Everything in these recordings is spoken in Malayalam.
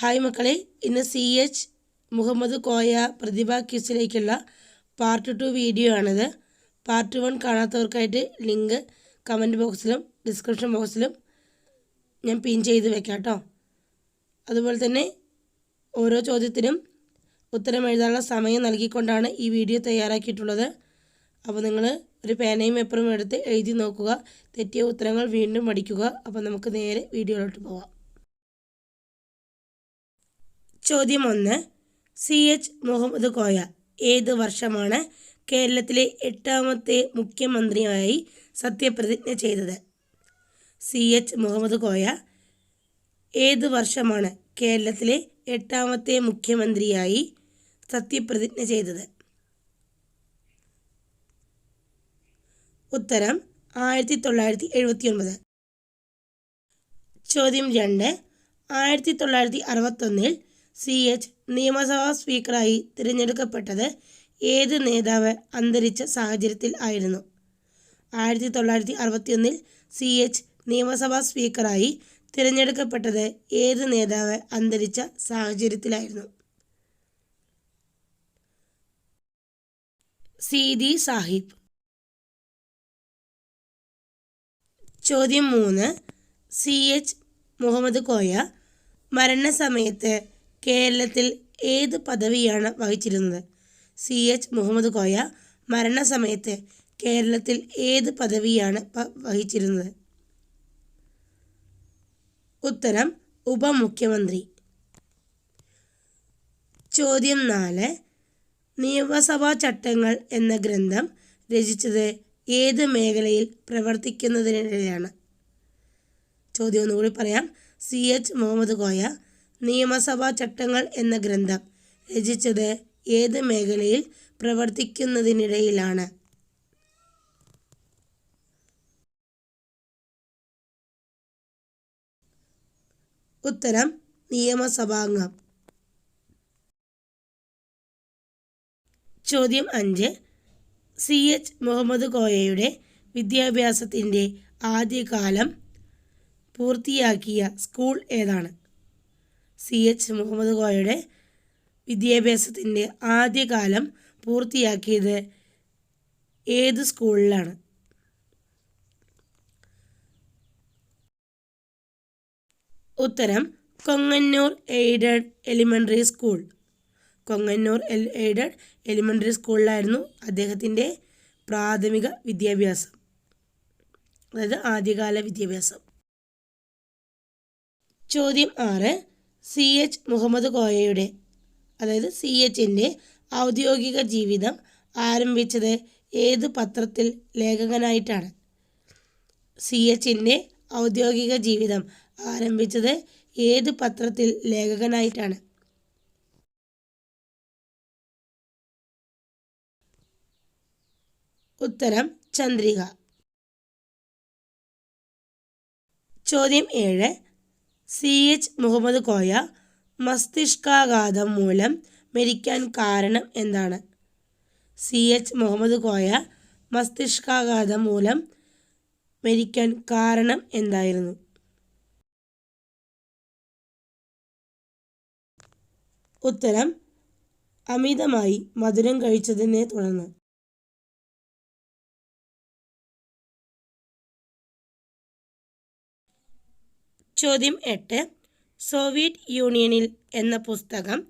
ഹായ് മക്കളെ ഇന്ന് സി എച്ച് മുഹമ്മദ് കോയ പ്രതിഭ ക്യൂസിലേക്കുള്ള പാർട്ട് ടു വീഡിയോ ആണിത്. പാർട്ട് വൺ കാണാത്തവർക്കായിട്ട് ലിങ്ക് കമന്റ് ബോക്സിലും ഡിസ്ക്രിപ്ഷൻ ബോക്സിലും ഞാൻ പിൻ ചെയ്ത് വെക്കാം കേട്ടോ അതുപോലെ തന്നെ ഓരോ ചോദ്യത്തിനും ഉത്തരം എഴുതാനുള്ള സമയം നൽകിക്കൊണ്ടാണ് ഈ വീഡിയോ തയ്യാറാക്കിയിട്ടുള്ളത്. അപ്പോൾ നിങ്ങൾ ഒരു പേനയും പേപ്പറും എടുത്ത് എഴുതി നോക്കുക. തെറ്റിയ ഉത്തരങ്ങൾ വീണ്ടും പഠിക്കുക. അപ്പോൾ നമുക്ക് നേരെ വീഡിയോയിലോട്ട് പോവാം. ചോദ്യം ഒന്ന് സി എച്ച് മുഹമ്മദ് കോയ ഏത് വർഷമാണ് കേരളത്തിലെ എട്ടാമത്തെ മുഖ്യമന്ത്രിയായി സത്യപ്രതിജ്ഞ ചെയ്തത്? സി എച്ച് മുഹമ്മദ് കോയ ഏത് വർഷമാണ് കേരളത്തിലെ എട്ടാമത്തെ മുഖ്യമന്ത്രിയായി സത്യപ്രതിജ്ഞ ചെയ്തത്? ഉത്തരം ആയിരത്തി തൊള്ളായിരത്തി എഴുപത്തി ഒൻപത് ചോദ്യം രണ്ട്. ആയിരത്തി തൊള്ളായിരത്തി അറുപത്തൊന്നിൽ സി എച്ച് നിയമസഭാ സ്പീക്കറായി തിരഞ്ഞെടുക്കപ്പെട്ടത് ഏത് നേതാവ് അന്തരിച്ച സാഹചര്യത്തിൽ ആയിരുന്നു? ആയിരത്തി തൊള്ളായിരത്തി അറുപത്തിയൊന്നിൽ സി എച്ച് നിയമസഭാ സ്പീക്കറായി തിരഞ്ഞെടുക്കപ്പെട്ടത് ഏത് നേതാവ് അന്തരിച്ച സാഹചര്യത്തിലായിരുന്നു? സീതി സാഹിബ്. ചോദ്യം മൂന്ന്. സി എച്ച് മുഹമ്മദ് കോയ മരണസമയത്ത് കേരളത്തിൽ ഏത് പദവിയാണ് വഹിച്ചിരുന്നത്? സി എച്ച് മുഹമ്മദ് കോയ മരണസമയത്ത് കേരളത്തിൽ ഏത് പദവിയാണ് വഹിച്ചിരുന്നത്? ഉത്തരം ഉപമുഖ്യമന്ത്രി. ചോദ്യം നാല് നിയമസഭാ ചട്ടങ്ങൾ എന്ന ഗ്രന്ഥം രചിച്ചത് ഏത് മേഖലയിൽ പ്രവർത്തിക്കുന്നതിനിടെയാണ് ചോദ്യം ഒന്നുകൂടി പറയാം. സി എച്ച് മുഹമ്മദ് കോയ നിയമസഭാ ചട്ടങ്ങൾ എന്ന ഗ്രന്ഥം രചിച്ചത് ഏത് മേഖലയിൽ പ്രവർത്തിക്കുന്നതിനിടയിലാണ്? ഉത്തരം നിയമസഭാംഗം. ചോദ്യം അഞ്ച്. സി. എച്ച്. മുഹമ്മദ് കോയയുടെ വിദ്യാഭ്യാസത്തിന്റെ ആദ്യകാലം പൂർത്തിയാക്കിയ സ്കൂൾ ഏതാണ്? സി എച്ച് മുഹമ്മദ് കോയയുടെ വിദ്യാഭ്യാസത്തിന്റെ ആദ്യകാലം പൂർത്തിയാക്കിയത് ഏത് സ്കൂളിലാണ്? ഉത്തരം Kongannur aided elementary school. Kongannur L aided elementary സ്കൂളിലായിരുന്നു അദ്ദേഹത്തിന്റെ പ്രാഥമിക വിദ്യാഭ്യാസം. അതായത് ആദ്യകാല വിദ്യാഭ്യാസം. ചോദ്യം ആറ് സി എച്ച് മുഹമ്മദ് കോയയുടെ അതായത് സി എച്ചിന്റെ ഔദ്യോഗിക ജീവിതം ആരംഭിച്ചത് ഏത് പത്രത്തിൽ ലേഖകനായിട്ടാണ്? സി എച്ചിന്റെ ഔദ്യോഗിക ജീവിതം ആരംഭിച്ചത് ഏത് പത്രത്തിൽ ലേഖകനായിട്ടാണ്? ഉത്തരം ചന്ദ്രിക. ചോദ്യം ഏഴ് സി എച്ച് മുഹമ്മദ് കോയ മസ്തിഷ്കാഘാതം മൂലം മരിക്കാൻ കാരണം എന്താണ്? സി എച്ച് മുഹമ്മദ് കോയ മസ്തിഷ്കാഘാതം മൂലം മരിക്കാൻ കാരണം എന്തായിരുന്നു? ഉത്തരം അമിതമായി മധുരം കഴിച്ചതിനെ തുടർന്ന്. ചോദ്യം എട്ട്. സോവിയറ്റ് യൂണിയനിൽ എന്ന പുസ്തകം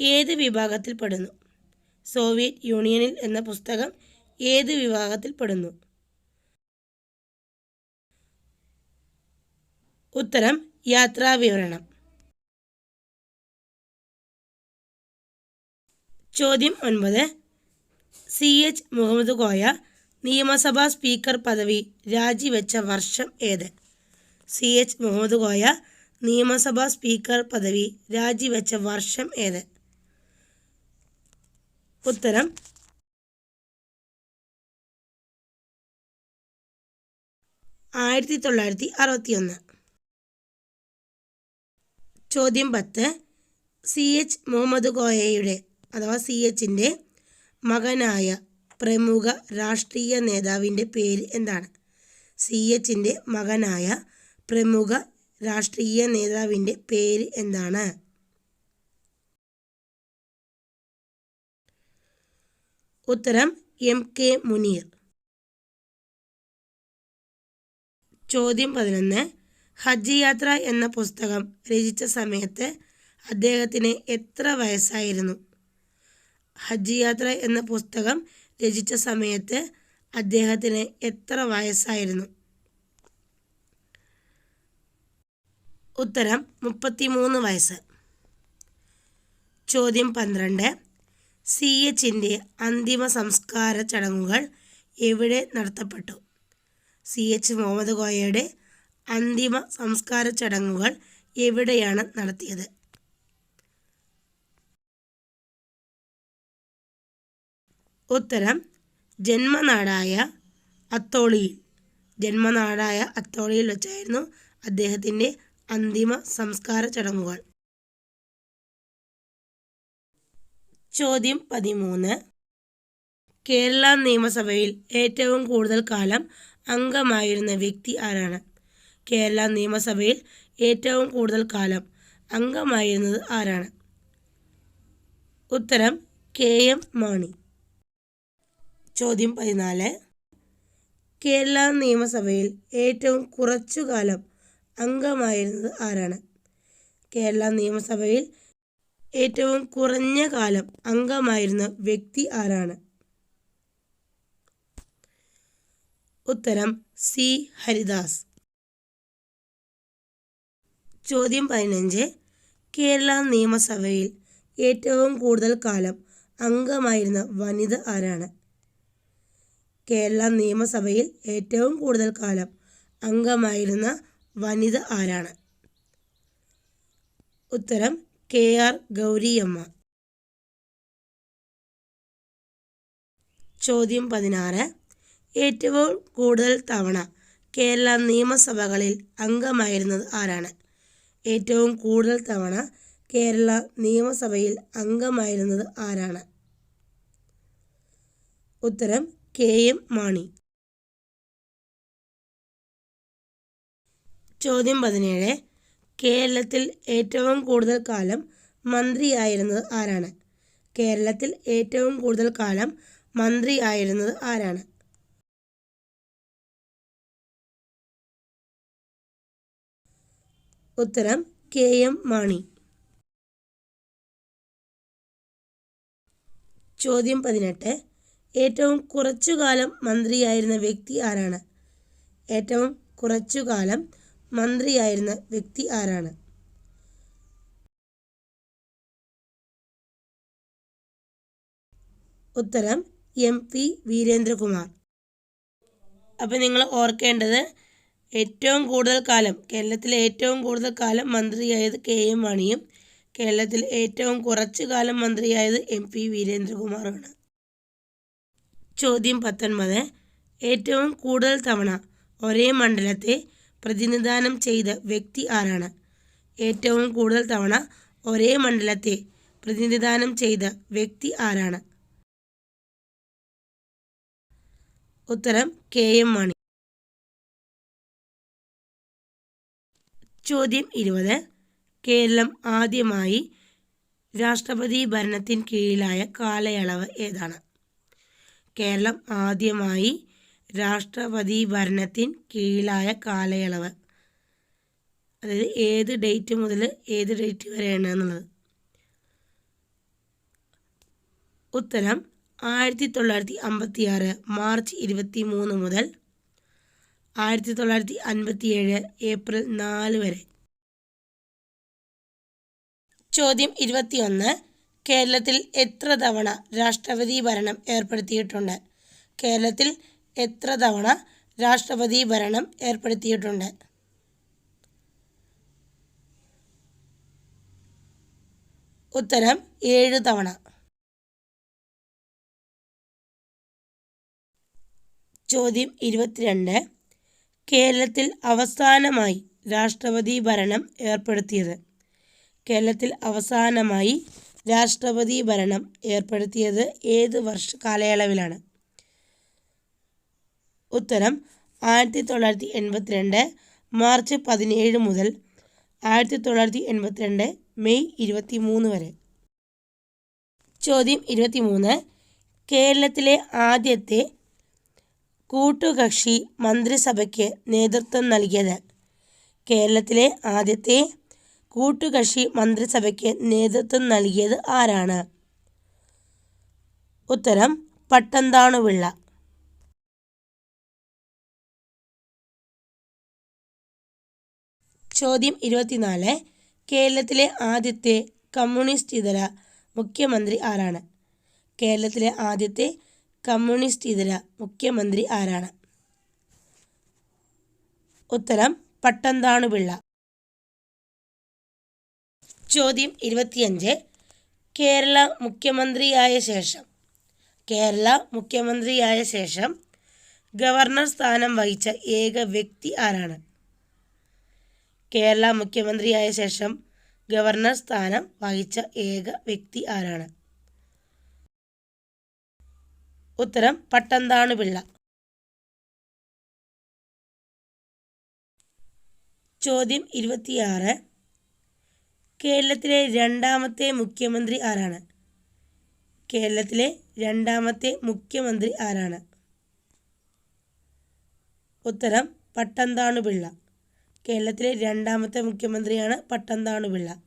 ഏത് വിഭാഗത്തിൽ പെടുന്നു സോവിയറ്റ് യൂണിയനിൽ എന്ന പുസ്തകം ഏത് വിഭാഗത്തിൽ പെടുന്നു ഉത്തരം യാത്രാ വിവരണം. ചോദ്യം ഒൻപത്. സി. എച്ച്. മുഹമ്മദ് കോയ നിയമസഭാ സ്പീക്കർ പദവി രാജിവെച്ച വർഷം ഏത്? സി എച്ച് മുഹമ്മദ് കോയ നിയമസഭാ സ്പീക്കർ പദവി രാജിവെച്ച വർഷം ഏത്? ഉത്തരം ആയിരത്തി തൊള്ളായിരത്തി അറുപത്തിയൊന്ന് ചോദ്യം പത്ത്. സി എച്ച് മുഹമ്മദ് കോയയുടെ അഥവാ സി എച്ചിന്റെ മകനായ പ്രമുഖ രാഷ്ട്രീയ നേതാവിന്റെ പേര് എന്താണ്? സി എച്ചിന്റെ മകനായ പ്രമുഖ രാഷ്ട്രീയ നേതാവിന്റെ പേര് എന്താണ്? ഉത്തരം എം കെ മുനീർ. ചോദ്യം പതിനൊന്ന്. ഹജ്ജ് യാത്ര എന്ന പുസ്തകം രചിച്ച സമയത്ത് അദ്ദേഹത്തിന് എത്ര വയസ്സായിരുന്നു? ഹജ്ജ് യാത്ര എന്ന പുസ്തകം രചിച്ച സമയത്ത് അദ്ദേഹത്തിന് എത്ര വയസ്സായിരുന്നു? ഉത്തരം മുപ്പത്തിമൂന്ന് വയസ്സ്. ചോദ്യം പന്ത്രണ്ട്. സി എച്ചിന്റെ അന്തിമ സംസ്കാര ചടങ്ങുകൾ എവിടെ നടത്തപ്പെട്ടു? സി എച്ച് മുഹമ്മദ് കോയയുടെ അന്തിമ സംസ്കാര ചടങ്ങുകൾ എവിടെയാണ് നടത്തിയത്? ഉത്തരം ജന്മനാടായ അത്തോളിയിൽ. ജന്മനാടായ അത്തോളിയിൽ വെച്ചായിരുന്നു അദ്ദേഹത്തിന്റെ അന്തിമ സംസ്കാര ചടങ്ങുകൾ. ചോദ്യം പതിമൂന്ന്. കേരള നിയമസഭയിൽ ഏറ്റവും കൂടുതൽ കാലം അംഗമായിരുന്ന വ്യക്തി ആരാണ്? കേരള നിയമസഭയിൽ ഏറ്റവും കൂടുതൽ കാലം അംഗമായിരുന്നത് ആരാണ്? ഉത്തരം കെ എം മാണി. ചോദ്യം പതിനാല്. കേരള നിയമസഭയിൽ ഏറ്റവും കുറച്ചു കാലം അംഗമായിരുന്നത് ആരാണ്? കേരള നിയമസഭയിൽ ഏറ്റവും കുറഞ്ഞ കാലം അംഗമായിരുന്ന വ്യക്തി ആരാണ്? ഉത്തരം സി. ഹരിദാസ്. ചോദ്യം പതിനഞ്ച്. കേരള നിയമസഭയിൽ ഏറ്റവും കൂടുതൽ കാലം അംഗമായിരുന്ന വനിത ആരാണ്? കേരള നിയമസഭയിൽ ഏറ്റവും കൂടുതൽ കാലം അംഗമായിരുന്ന വനിത ആരാണ്? ഉത്തരം കെ ആർ ഗൗരിയമ്മ. ചോദ്യം പതിനാറ്. ഏറ്റവും കൂടുതൽ തവണ കേരള നിയമസഭകളിൽ അംഗമായിരുന്നത് ആരാണ്? ഏറ്റവും കൂടുതൽ തവണ കേരള നിയമസഭയിൽ അംഗമായിരുന്നത് ആരാണ്? ഉത്തരം കെ എം മാണി. ചോദ്യം പതിനേഴ്. കേരളത്തിൽ ഏറ്റവും കൂടുതൽ കാലം മന്ത്രിയായിരുന്നത് ആരാണ്? കേരളത്തിൽ ഏറ്റവും കൂടുതൽ കാലം മന്ത്രിയായിരുന്നത് ആരാണ്? ഉത്തരം കെ. എം. മാണി. ചോദ്യം പതിനെട്ട്. ഏറ്റവും കുറച്ചു കാലം മന്ത്രിയായിരുന്ന വ്യക്തി ആരാണ്? ഏറ്റവും കുറച്ചു കാലം മന്ത്രിയായിരുന്ന വ്യക്തി ആരാണ്? ഉത്തരം എം പി വീരേന്ദ്രകുമാർ. അപ്പോൾ നിങ്ങൾ ഓർക്കേണ്ടത് ഏറ്റവും കൂടുതൽ കാലം കേരളത്തിലെ ഏറ്റവും കൂടുതൽ കാലം മന്ത്രിയായത് കെ എം മാണിയും കേരളത്തിൽ ഏറ്റവും കുറച്ചു കാലം മന്ത്രിയായത് എം പി വീരേന്ദ്രകുമാറുമാണ്. ചോദ്യം പത്തൊൻപത്. ഏറ്റവും കൂടുതൽ തവണ ഒരേ മണ്ഡലത്തെ പ്രതിനിധാനം ചെയ്ത വ്യക്തി ആരാണ്? ഏറ്റവും കൂടുതൽ തവണ ഒരേ മണ്ഡലത്തെ പ്രതിനിധാനം ചെയ്ത വ്യക്തി ആരാണ്? ഉത്തരം കെ. എം. മാണി. ചോദ്യം ഇരുപത്. കേരളം ആദ്യമായി രാഷ്ട്രപതി ഭരണത്തിന് കീഴിലായ കാലയളവ് ഏതാണ്? കേരളം ആദ്യമായി രാഷ്ട്രപതി ഭരണത്തിന് കീഴിലായ കാലയളവ്. അതായത് ഏത് ഡേറ്റ് മുതൽ ഏത് ഡേറ്റ് വരെയാണ് എന്നുള്ളത്. ഉത്തരം ആയിരത്തി തൊള്ളായിരത്തി അമ്പത്തി ആറ് മാർച്ച് ഇരുപത്തി മൂന്ന് മുതൽ ആയിരത്തി തൊള്ളായിരത്തി അൻപത്തി ഏഴ് ഏപ്രിൽ നാല് വരെ. ചോദ്യം ഇരുപത്തിയൊന്ന്. കേരളത്തിൽ എത്ര തവണ രാഷ്ട്രപതി ഭരണം ഏർപ്പെടുത്തിയിട്ടുണ്ട്? കേരളത്തിൽ എത്ര തവണ രാഷ്ട്രപതി ഭരണം ഏർപ്പെടുത്തിയിട്ടുണ്ട്? ഉത്തരം ഏഴ് തവണ. ചോദ്യം ഇരുപത്തിരണ്ട്. കേരളത്തിൽ അവസാനമായി രാഷ്ട്രപതി ഭരണം ഏർപ്പെടുത്തിയത്? കേരളത്തിൽ അവസാനമായി രാഷ്ട്രപതി ഭരണം ഏർപ്പെടുത്തിയത് ഏത് വർഷ കാലയളവിലാണ്? ഉത്തരം ആയിരത്തി തൊള്ളായിരത്തി എൺപത്തിരണ്ട് മാർച്ച് പതിനേഴ് മുതൽ ആയിരത്തി തൊള്ളായിരത്തി എൺപത്തിരണ്ട് മെയ് ഇരുപത്തി മൂന്ന് വരെ. ചോദ്യം ഇരുപത്തിമൂന്ന്. കേരളത്തിലെ ആദ്യത്തെ കൂട്ടുകക്ഷി മന്ത്രിസഭയ്ക്ക് നേതൃത്വം നൽകിയത്. കേരളത്തിലെ ആദ്യത്തെ കൂട്ടുകക്ഷി മന്ത്രിസഭയ്ക്ക് നേതൃത്വം നൽകിയത് ആരാണ്? ഉത്തരം പട്ടന്താണുപിള്ള. ചോദ്യം ഇരുപത്തിനാല്. കേരളത്തിലെ ആദ്യത്തെ കമ്മ്യൂണിസ്റ്റ് ഇതര മുഖ്യമന്ത്രി ആരാണ്? കേരളത്തിലെ ആദ്യത്തെ കമ്മ്യൂണിസ്റ്റ് ഇതര മുഖ്യമന്ത്രി ആരാണ്? ഉത്തരം പട്ടന്താണുപിള്ള. ചോദ്യം ഇരുപത്തിയഞ്ച്. കേരള മുഖ്യമന്ത്രിയായ ശേഷം. കേരള മുഖ്യമന്ത്രിയായ ശേഷം ഗവർണർ സ്ഥാനം വഹിച്ച ഏക വ്യക്തി ആരാണ്? കേരള മുഖ്യമന്ത്രിയായ ശേഷം ഗവർണർ സ്ഥാനം വഹിച്ച ഏക വ്യക്തി ആരാണ്? ഉത്തരം പട്ടന്താണുപിള്ള ചോദ്യം ഇരുപത്തിയാറ്. കേരളത്തിലെ രണ്ടാമത്തെ മുഖ്യമന്ത്രി ആരാണ്? കേരളത്തിലെ രണ്ടാമത്തെ മുഖ്യമന്ത്രി ആരാണ്? ഉത്തരം പട്ടന്താണുപിള്ള കേരളത്തിലെ രണ്ടാമത്തെ മുഖ്യമന്ത്രിയാണ് പട്ടന്താണുപിള്ള.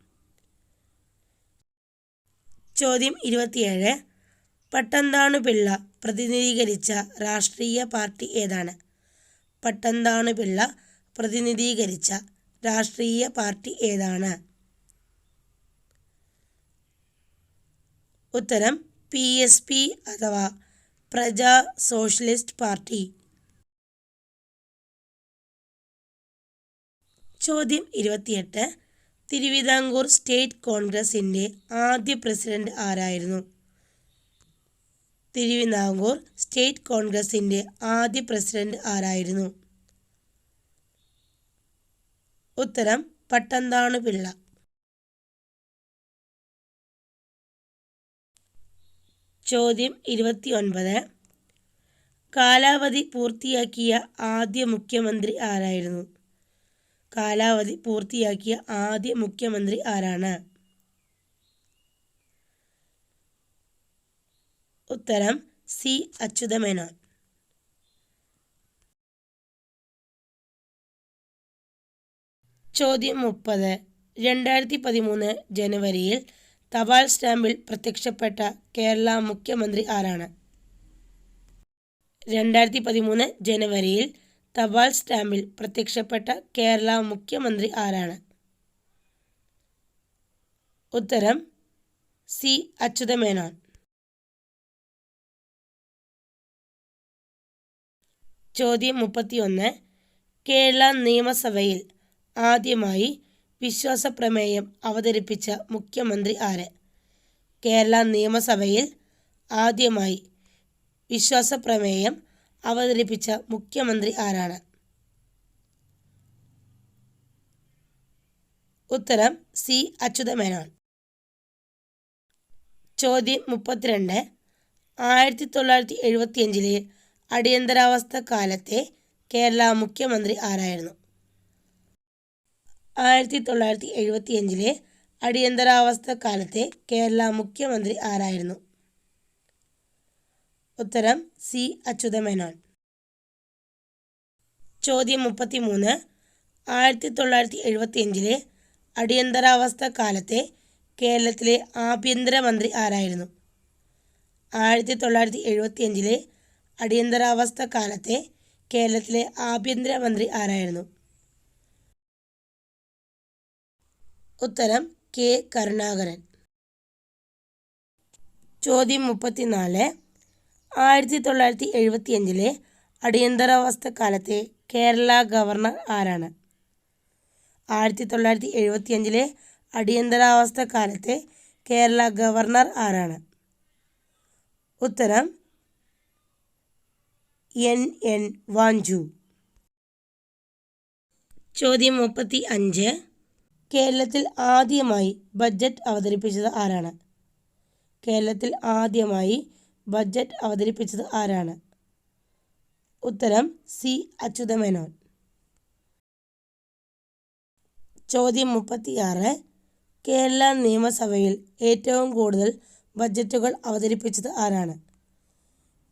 ചോദ്യം ഇരുപത്തിയേഴ്. പട്ടന്താണുപിള്ള പ്രതിനിധീകരിച്ച രാഷ്ട്രീയ പാർട്ടി ഏതാണ്? പട്ടന്താണുപിള്ള പ്രതിനിധീകരിച്ച രാഷ്ട്രീയ പാർട്ടി ഏതാണ്? ഉത്തരം പി എസ് പി അഥവാ പ്രജാ സോഷ്യലിസ്റ്റ് പാർട്ടി. ചോദ്യം ഇരുപത്തിയെട്ട്. തിരുവിതാംകൂർ സ്റ്റേറ്റ് കോൺഗ്രസിന്റെ ആദ്യ പ്രസിഡന്റ് ആരായിരുന്നു? തിരുവിതാംകൂർ സ്റ്റേറ്റ് കോൺഗ്രസിന്റെ ആദ്യ പ്രസിഡന്റ് ആരായിരുന്നു? ഉത്തരം പട്ടന്താണുപിള്ള. ചോദ്യം ഇരുപത്തിയൊൻപത്. കാലാവധി പൂർത്തിയാക്കിയ ആദ്യ മുഖ്യമന്ത്രി ആരായിരുന്നു? കാലാവധി പൂർത്തിയാക്കിയ ആദ്യ മുഖ്യമന്ത്രി ആരാണ്? ഉത്തരം സി. അച്യുതമേനോൻ. ചോദ്യം മുപ്പത്. രണ്ടായിരത്തി പതിമൂന്ന് ജനുവരിയിൽ തപാൽ സ്റ്റാമ്പിൽ പ്രത്യക്ഷപ്പെട്ട കേരള മുഖ്യമന്ത്രി ആരാണ്? രണ്ടായിരത്തി പതിമൂന്ന് ജനുവരിയിൽ തപാൽ സ്റ്റാമ്പിൽ പ്രത്യക്ഷപ്പെട്ട കേരള മുഖ്യമന്ത്രി ആരാണ്? ഉത്തരം സി. അച്യുതമേനോൻ. ചോദ്യം മുപ്പത്തിയൊന്ന്. കേരള നിയമസഭയിൽ ആദ്യമായി വിശ്വാസ പ്രമേയം അവതരിപ്പിച്ച മുഖ്യമന്ത്രി ആര്? കേരള നിയമസഭയിൽ ആദ്യമായി വിശ്വാസപ്രമേയം അവതരിപ്പിച്ച മുഖ്യമന്ത്രി ആരാണ്? ഉത്തരം സി. അച്യുതമേനോൻ. ചോദ്യം മുപ്പത്തിരണ്ട്. ആയിരത്തി തൊള്ളായിരത്തി എഴുപത്തിയഞ്ചിലെ അടിയന്തരാവസ്ഥ കാലത്തെ കേരള മുഖ്യമന്ത്രി ആരായിരുന്നു? ആയിരത്തി തൊള്ളായിരത്തി എഴുപത്തിയഞ്ചിലെ അടിയന്തരാവസ്ഥ കാലത്തെ കേരള മുഖ്യമന്ത്രി ആരായിരുന്നു? ഉത്തരം സി അച്യുതമേനോൻ. ചോദ്യം മുപ്പത്തിമൂന്ന്. ആയിരത്തി തൊള്ളായിരത്തി എഴുപത്തിയഞ്ചിലെ അടിയന്തരാവസ്ഥ കാലത്തെ കേരളത്തിലെ ആഭ്യന്തരമന്ത്രി ആരായിരുന്നു? ആയിരത്തി തൊള്ളായിരത്തി എഴുപത്തിയഞ്ചിലെ അടിയന്തരാവസ്ഥ കാലത്തെ കേരളത്തിലെ ആഭ്യന്തരമന്ത്രി ആരായിരുന്നു? ഉത്തരം കെ കരുണാകരൻ. ചോദ്യം മുപ്പത്തിനാല്. ആയിരത്തി തൊള്ളായിരത്തി എഴുപത്തിയഞ്ചിലെ അടിയന്തരാവസ്ഥ കാലത്തെ കേരള ഗവർണർ ആരാണ്? ആയിരത്തി തൊള്ളായിരത്തി എഴുപത്തിയഞ്ചിലെ അടിയന്തരാവസ്ഥ കാലത്തെ കേരള ഗവർണർ ആരാണ്? ഉത്തരം എൻ. എൻ. വാഞ്ചു. ചോദ്യം മുപ്പത്തി അഞ്ച് കേരളത്തിൽ ആദ്യമായി ബഡ്ജറ്റ് അവതരിപ്പിച്ചത് ആരാണ്? കേരളത്തിൽ ആദ്യമായി ബഡ്ജറ്റ് അവതരിപ്പിച്ചത് ആരാണ്? ഉത്തരം സി. അച്യുതമേനോൻ. ചോദ്യം മുപ്പത്തിയാറ്. കേരള നിയമസഭയിൽ ഏറ്റവും കൂടുതൽ ബജറ്റുകൾ അവതരിപ്പിച്ചത് ആരാണ്?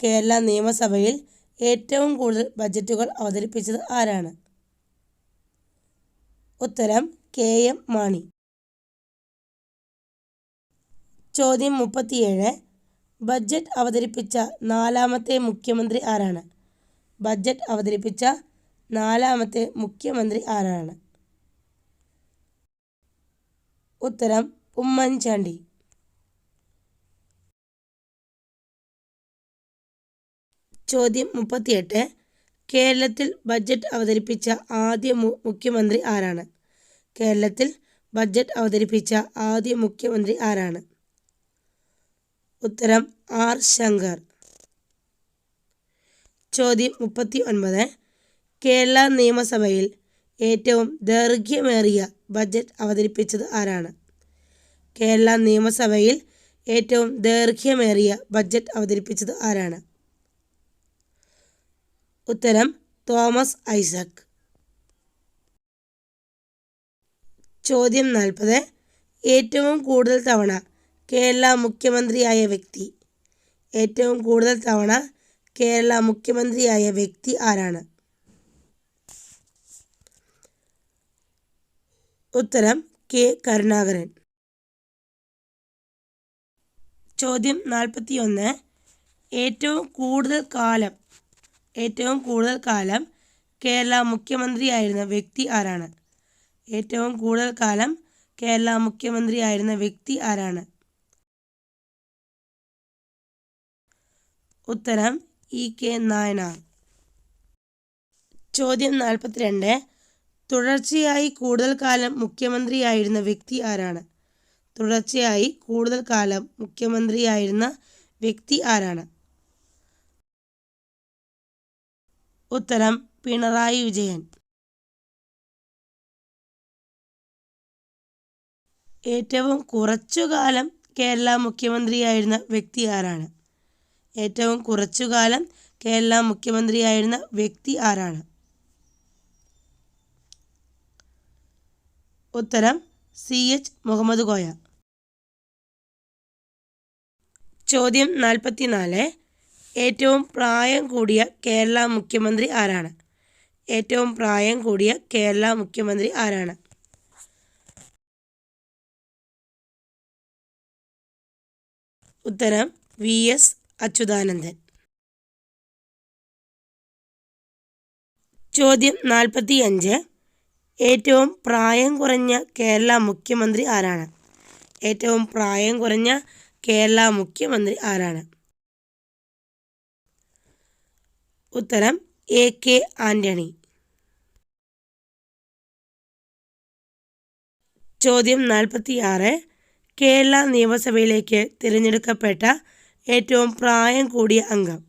കേരള നിയമസഭയിൽ ഏറ്റവും കൂടുതൽ ബജറ്റുകൾ അവതരിപ്പിച്ചത് ആരാണ്? ഉത്തരം കെ. എം. മാണി. ചോദ്യം മുപ്പത്തിയേഴ്. ബഡ്ജറ്റ് അവതരിപ്പിച്ച നാലാമത്തെ മുഖ്യമന്ത്രി ആരാണ്? ബഡ്ജറ്റ് അവതരിപ്പിച്ച നാലാമത്തെ മുഖ്യമന്ത്രി ആരാണ്? ഉത്തരം ഉമ്മൻചാണ്ടി. ചോദ്യം മുപ്പത്തിയെട്ട്. കേരളത്തിൽ ബഡ്ജറ്റ് അവതരിപ്പിച്ച ആദ്യ മുഖ്യമന്ത്രി ആരാണ്? കേരളത്തിൽ ബഡ്ജറ്റ് അവതരിപ്പിച്ച ആദ്യ മുഖ്യമന്ത്രി ആരാണ്? ഉത്തരം ആർ ശങ്കർ. ചോദ്യം മുപ്പത്തി ഒൻപത് കേരള നിയമസഭയിൽ ഏറ്റവും ദൈർഘ്യമേറിയ ബജറ്റ് അവതരിപ്പിച്ചത് ആരാണ്? കേരള നിയമസഭയിൽ ഏറ്റവും ദൈർഘ്യമേറിയ ബജറ്റ് അവതരിപ്പിച്ചത് ആരാണ്? ഉത്തരം തോമസ് ഐസക്. ചോദ്യം നാൽപ്പത്. ഏറ്റവും കൂടുതൽ തവണ കേരള മുഖ്യമന്ത്രിയായ വ്യക്തി. ഏറ്റവും കൂടുതൽ തവണ കേരള മുഖ്യമന്ത്രിയായ വ്യക്തി ആരാണ്? ഉത്തരം കെ. കരുണാകരൻ. ചോദ്യം നാൽപ്പത്തിയൊന്ന്. ഏറ്റവും കൂടുതൽ കാലം ഏറ്റവും കൂടുതൽ കാലം കേരള മുഖ്യമന്ത്രിയായിരുന്ന വ്യക്തി ആരാണ്? ഏറ്റവും കൂടുതൽ കാലം കേരള മുഖ്യമന്ത്രിയായിരുന്ന വ്യക്തി ആരാണ്? ഉത്തരം ഇ കെ നായനാർ ചോദ്യം നാൽപ്പത്തിരണ്ട്. തുടർച്ചയായി കൂടുതൽ കാലം മുഖ്യമന്ത്രിയായിരുന്ന വ്യക്തി ആരാണ്? തുടർച്ചയായി കൂടുതൽ കാലം മുഖ്യമന്ത്രിയായിരുന്ന വ്യക്തി ആരാണ്? ഉത്തരം പിണറായി വിജയൻ. ഏറ്റവും കുറച്ചു കാലം കേരള മുഖ്യമന്ത്രിയായിരുന്ന വ്യക്തി ആരാണ്? ഏറ്റവും കുറച്ചുകാലം കേരള മുഖ്യമന്ത്രിയായിരുന്ന വ്യക്തി ആരാണ്? ഉത്തരം സി എച്ച് മുഹമ്മദ് കോയ ചോദ്യം നാൽപ്പത്തിനാല് ഏറ്റവും പ്രായം കൂടിയ കേരള മുഖ്യമന്ത്രി ആരാണ്? ഏറ്റവും പ്രായം കൂടിയ കേരള മുഖ്യമന്ത്രി ആരാണ്? ഉത്തരം വി എസ് അച്യുതാനന്ദൻ. ചോദ്യം നാൽപ്പത്തി അഞ്ച് ഏറ്റവും പ്രായം കുറഞ്ഞ കേരള മുഖ്യമന്ത്രി ആരാണ്? ഏറ്റവും പ്രായം കുറഞ്ഞ കേരള മുഖ്യമന്ത്രി ആരാണ്? ഉത്തരം എ കെ ആന്റണി. ചോദ്യം നാൽപ്പത്തിയാറ് കേരള നിയമസഭയിലേക്ക് തിരഞ്ഞെടുക്കപ്പെട്ട ഏറ്റവും പ്രായം കൂടിയ അംഗം.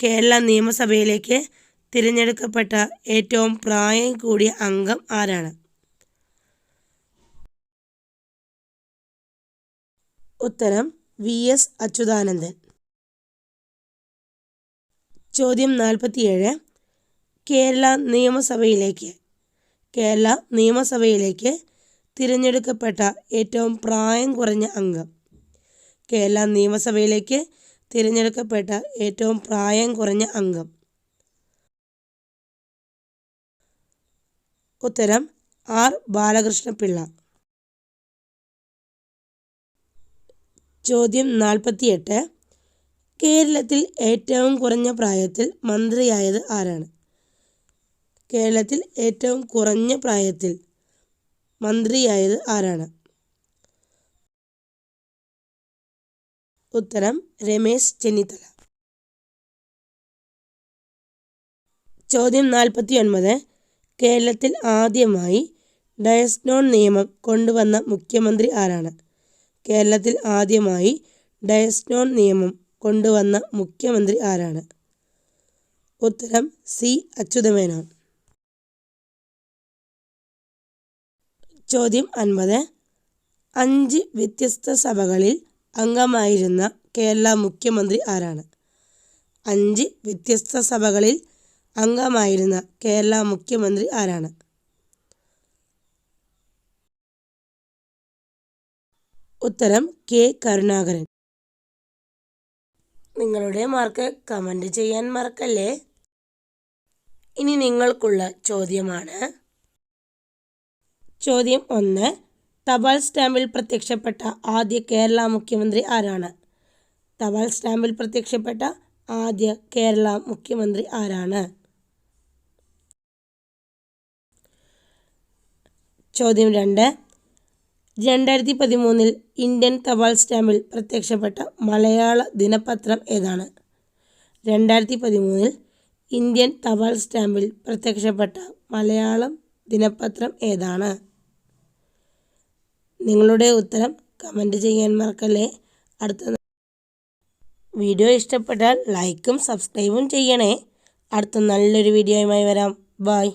കേരള നിയമസഭയിലേക്ക് തിരഞ്ഞെടുക്കപ്പെട്ട ഏറ്റവും പ്രായം കൂടിയ അംഗം ആരാണ്? ഉത്തരം വി. എസ്. അച്യുതാനന്ദൻ. ചോദ്യം നാൽപ്പത്തിയേഴ്. കേരള നിയമസഭയിലേക്ക് കേരള നിയമസഭയിലേക്ക് തിരഞ്ഞെടുക്കപ്പെട്ട ഏറ്റവും പ്രായം കുറഞ്ഞ അംഗം. കേരള നിയമസഭയിലേക്ക് തിരഞ്ഞെടുക്കപ്പെട്ട ഏറ്റവും പ്രായം കുറഞ്ഞ അംഗം. ഉത്തരം ആർ. ബാലകൃഷ്ണപിള്ള. ചോദ്യം നാൽപ്പത്തിയെട്ട്. കേരളത്തിൽ ഏറ്റവും കുറഞ്ഞ പ്രായത്തിൽ മന്ത്രിയായത് ആരാണ്? കേരളത്തിൽ ഏറ്റവും കുറഞ്ഞ പ്രായത്തിൽ മന്ത്രിയായത് ആരാണ്? ഉത്തരം രമേശ് ചെന്നിത്തല. ചോദ്യം നാൽപ്പത്തി ഒൻപത് കേരളത്തിൽ ആദ്യമായി ഡയസ്നോൺ നിയമം കൊണ്ടുവന്ന മുഖ്യമന്ത്രി ആരാണ്? കേരളത്തിൽ ആദ്യമായി ഡയസ്നോൺ നിയമം കൊണ്ടുവന്ന മുഖ്യമന്ത്രി ആരാണ്? ഉത്തരം സി അച്യുതമേനോൻ. ചോദ്യം അൻപത്. അഞ്ച് വ്യത്യസ്ത സഭകളിൽ അംഗമായിരുന്ന കേരള മുഖ്യമന്ത്രി ആരാണ്? അഞ്ച് വ്യത്യസ്ത സഭകളിൽ അംഗമായിരുന്ന കേരള മുഖ്യമന്ത്രി ആരാണ്? ഉത്തരം കെ കരുണാകരൻ. നിങ്ങളുടെ മാർക്ക് കമന്റ് ചെയ്യാൻ മറക്കല്ലേ? ഇനി നിങ്ങൾക്കുള്ള ചോദ്യമാണ്. ചോദ്യം ഒന്ന് തപാൽ സ്റ്റാമ്പിൽ പ്രത്യക്ഷപ്പെട്ട ആദ്യ കേരള മുഖ്യമന്ത്രി ആരാണ്? തപാൽ സ്റ്റാമ്പിൽ പ്രത്യക്ഷപ്പെട്ട ആദ്യ കേരള മുഖ്യമന്ത്രി ആരാണ്? ചോദ്യം രണ്ട്. രണ്ടായിരത്തി പതിമൂന്നിൽ ഇന്ത്യൻ തപാൽ സ്റ്റാമ്പിൽ പ്രത്യക്ഷപ്പെട്ട മലയാള ദിനപത്രം ഏതാണ്? രണ്ടായിരത്തി പതിമൂന്നിൽ ഇന്ത്യൻ തപാൽ സ്റ്റാമ്പിൽ പ്രത്യക്ഷപ്പെട്ട മലയാളം ദിനപത്രം ഏതാണ്? നിങ്ങളുടെ ഉത്തരം കമന്റ് ചെയ്യാൻ മറക്കല്ലേ. അടുത്ത വീഡിയോ ഇഷ്ടപ്പെട്ടാൽ ലൈക്കും സബ്സ്ക്രൈബും ചെയ്യണേ. അടുത്ത നല്ലൊരു വീഡിയോയുമായി വരാം. ബായ്